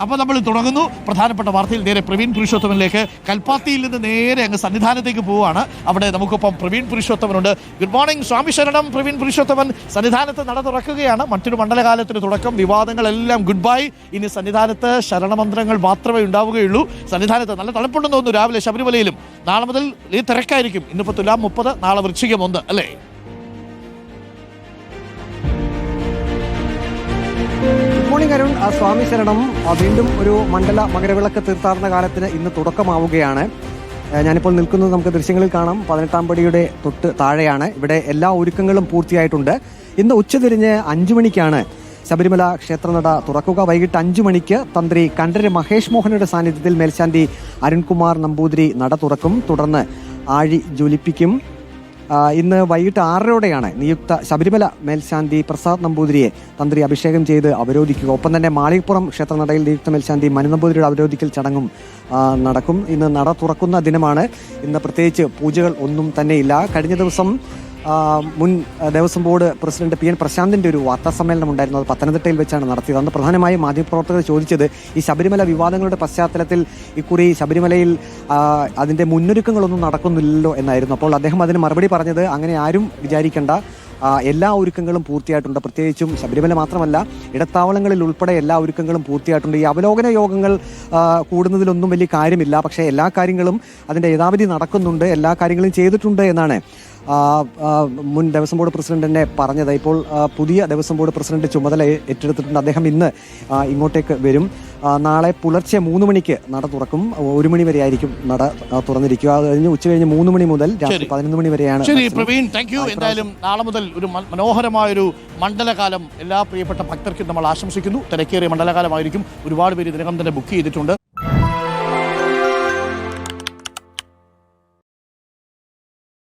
അപ്പൊ നമ്മൾ തുടങ്ങുന്നു. പ്രധാനപ്പെട്ട വാർത്തയിൽ നേരെ പ്രവീൺ പുരുഷോത്തമനിലേക്ക്. കൽപ്പാത്തിയിൽ നിന്ന് നേരെ അങ്ങ് സന്നിധാനത്തേക്ക് പോവുകയാണ്. അവിടെ നമുക്കൊപ്പം പ്രവീൺ പുരുഷോത്തമനുണ്ട്. ഗുഡ് മോർണിംഗ് സ്വാമി ശരണം. പ്രവീൺ പുരുഷോത്തമൻ സന്നിധാനത്ത് നട തുറക്കുകയാണ്. മറ്റൊരു മണ്ഡലകാലത്തിന് തുടക്കം വിവാദങ്ങളെല്ലാം ഗുഡ് ബൈ ഇനി സന്നിധാനത്ത് ശരണമന്ത്രങ്ങൾ മാത്രമേ ഉണ്ടാവുകയുള്ളൂ. സന്നിധാനത്ത് നല്ല തണുപ്പുണ്ടെന്ന് തോന്നുന്നു. രാവിലെ ശബരിമലയിലും നാളെ മുതൽ ഈ തിരക്കായിരിക്കും. ഇന്നിപ്പോ തുലാം മുപ്പത് നാളെ വൃശ്ചികം ഒന്ന് അല്ലേ? മോർണിംഗ് അരുൺ. സ്വാമി ശരണം. വീണ്ടും ഒരു മണ്ഡല മകരവിളക്ക് തീർത്ഥാടന കാലത്തിന് ഇന്ന് തുടക്കമാവുകയാണ്. ഞാനിപ്പോൾ നിൽക്കുന്നത് നമുക്ക് ദൃശ്യങ്ങളിൽ കാണാം. പതിനെട്ടാം പടിയുടെ തൊട്ട് താഴെയാണ്. ഇവിടെ എല്ലാ ഒരുക്കങ്ങളും പൂർത്തിയായിട്ടുണ്ട്. ഇന്ന് ഉച്ചതിരിഞ്ഞ് അഞ്ചു മണിക്കാണ് ശബരിമല ക്ഷേത്രനട തുറക്കുക. വൈകിട്ട് അഞ്ചു മണിക്ക് തന്ത്രി കണ്ഠര് മഹേഷ് മോഹനയുടെ സാന്നിധ്യത്തിൽ മേൽശാന്തി അരുൺകുമാർ നമ്പൂതിരി നട തുറക്കും. തുടർന്ന് ആഴി ജ്വലിപ്പിക്കും. ഇന്ന് വൈകിട്ട് ആറരയോടെയാണ് നിയുക്ത ശബരിമല മേൽശാന്തി പ്രസാദ് നമ്പൂതിരിയെ തന്ത്രി അഭിഷേകം ചെയ്ത് അവരോധിക്കുക. ഒപ്പം തന്നെ മാളികപ്പുറം ക്ഷേത്രനടയിൽ നിയുക്ത മേൽശാന്തി മനു നമ്പൂതിരിയുടെ അവരോധിക്കൽ ചടങ്ങും നടക്കും. ഇന്ന് നട തുറക്കുന്ന ദിനമാണ്. ഇന്ന് പ്രത്യേകിച്ച് പൂജകൾ ഒന്നും തന്നെയില്ല. കഴിഞ്ഞ ദിവസം മുൻ Devaswom board president P N പ്രശാന്തിന്റെ ഒരു വാർത്താ സമ്മേളനം ഉണ്ടായിരുന്നു. അത് പത്തനംതിട്ടയിൽ വെച്ചാണ് നടത്തിയത്. അന്ന് പ്രധാനമായും മാധ്യമപ്രവർത്തകർ ചോദിച്ചത് ഈ ശബരിമല വിവാദങ്ങളുടെ പശ്ചാത്തലത്തിൽ ഇക്കുറി ശബരിമലയിൽ അതിന്റെ മുന്നൊരുക്കങ്ങളൊന്നും നടക്കുന്നില്ലല്ലോ എന്നായിരുന്നു. അപ്പോൾ അദ്ദേഹം അതിന് മറുപടി പറഞ്ഞത് അങ്ങനെ ആരും വിചാരിക്കേണ്ട. എല്ലാ ഒരുക്കങ്ങളും പൂർത്തിയായിട്ടുണ്ട്. പ്രത്യേകിച്ചും ശബരിമല മാത്രമല്ല ഇടത്താവളങ്ങളിൽ ഉൾപ്പെടെ എല്ലാ ഒരുക്കങ്ങളും പൂർത്തിയായിട്ടുണ്ട്. ഈ അവലോകന യോഗങ്ങൾ കൂടുന്നതിലൊന്നും വലിയ കാര്യമില്ല. പക്ഷേ എല്ലാ കാര്യങ്ങളും അതിന്റെ യഥാവിധി നടക്കുന്നുണ്ട്. എല്ലാ കാര്യങ്ങളും ചെയ്തിട്ടുണ്ട് എന്നാണ് മുൻ ദേവസ്വം ബോർഡ് പ്രസിഡന്റിനെ പറഞ്ഞത്. ഇപ്പോൾ പുതിയ ദേവസ്വം ബോർഡ് പ്രസിഡന്റ് ചുമതല ഏറ്റെടുത്തിട്ടുണ്ട്. അദ്ദേഹം ഇന്ന് ഇങ്ങോട്ടേക്ക് വരും. നാളെ പുലർച്ചെ മൂന്ന് മണിക്ക് നട തുറക്കും. ഒരു മണി വരെ ആയിരിക്കും നട തുറന്നിരിക്കുക. അത് കഴിഞ്ഞ് ഉച്ച കഴിഞ്ഞ് മൂന്ന് മണി മുതൽ രാത്രി. പതിനൊന്ന് മണി വരെയാണ് ശരി പ്രവീൺ താങ്ക് യു എന്തായാലും നാളെ മുതൽ ഒരു മനോഹരമായ മനോഹരമായൊരു മണ്ഡലകാലം എല്ലാ പ്രിയപ്പെട്ട ഭക്തർക്കും നമ്മൾ ആശംസിക്കുന്നു. തിരക്കേറിയ മണ്ഡലകാലമായിരിക്കും. ഒരുപാട് പേര് ഇതിനകം തന്നെ ബുക്ക് ചെയ്തിട്ടുണ്ട്.